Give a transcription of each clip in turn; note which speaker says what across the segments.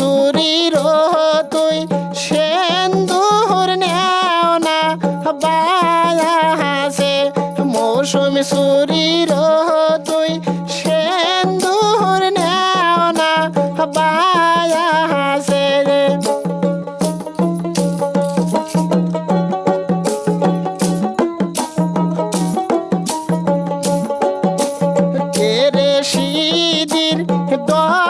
Speaker 1: সুরির তুই সেন্দুর নেও না, বায়া হাসে মৌসুম সুরির তুই সেন্দুর নেও না, বায়া হাসে রে কে সিদির দা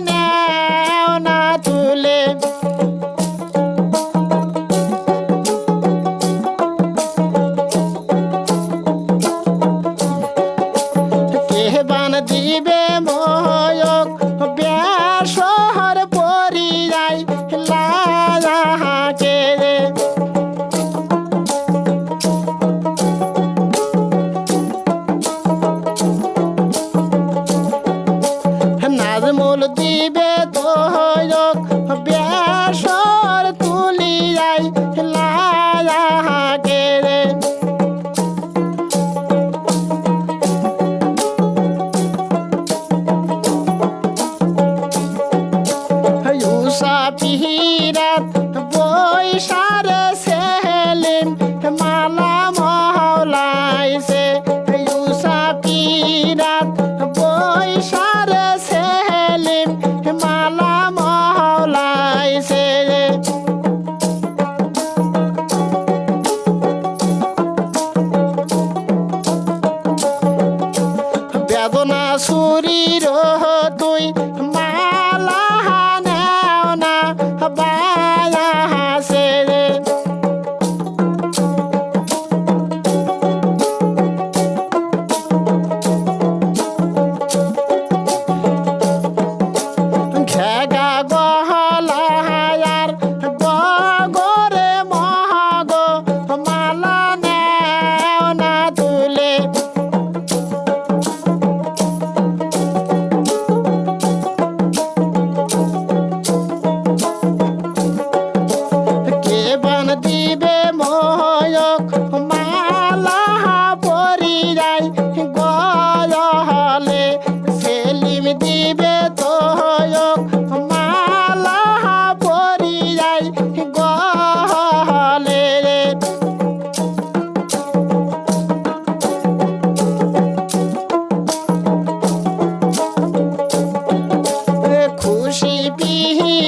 Speaker 1: boné. থাকে রে পিহিরাত বৈশারে চুরির তুই মালা নেও না বায়া হাসে রে। খেগা গা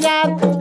Speaker 1: Navidad.